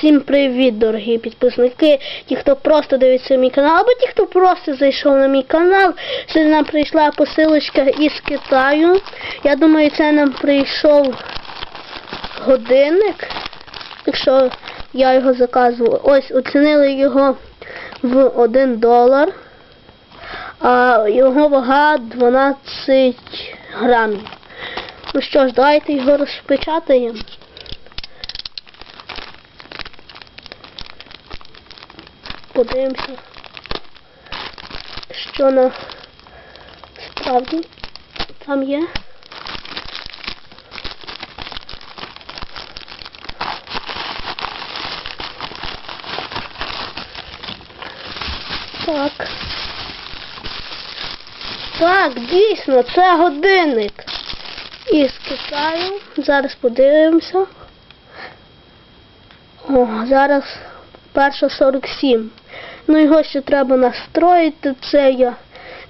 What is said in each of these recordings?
Всім привіт, дорогі підписники, ті, хто просто дивиться мій канал, або ті, хто просто зайшов на мій канал. Сьогодні нам прийшла посилочка із Китаю. Я думаю, це нам прийшов годинник, якщо я його заказувала. Ось оцінили його в 1 долар, а його вага 12 грамів. Ну що ж, давайте його розпечатаємо. Подивимося, що на справді там є. Так. Так, дійсно, це годинник із Китаю. Зараз подивимося. О, зараз перша 47. Ну його ще треба настроїти. Це я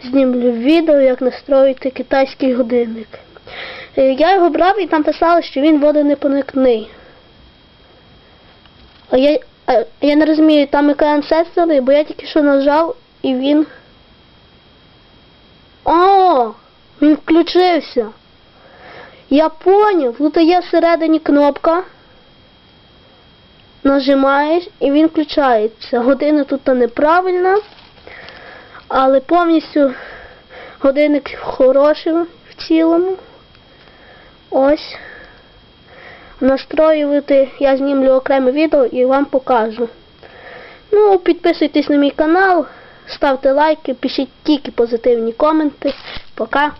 знімлю відео, як настроїти китайський годинник. Е, Я його брав і там писали, що він водонепроникний. А я, а я не розумію, там екран сенсори, бо я тільки що нажав і він. О! Він включився. Я поняв, тут є всередині кнопка. Нажимаєш і він включається. Година тут неправильна, але повністю годинник хороший в цілому. Ось. Настроювати я знімлю окреме відео і вам покажу. Ну, підписуйтесь на мій канал, ставте лайки, пишіть тільки позитивні коменти. Пока.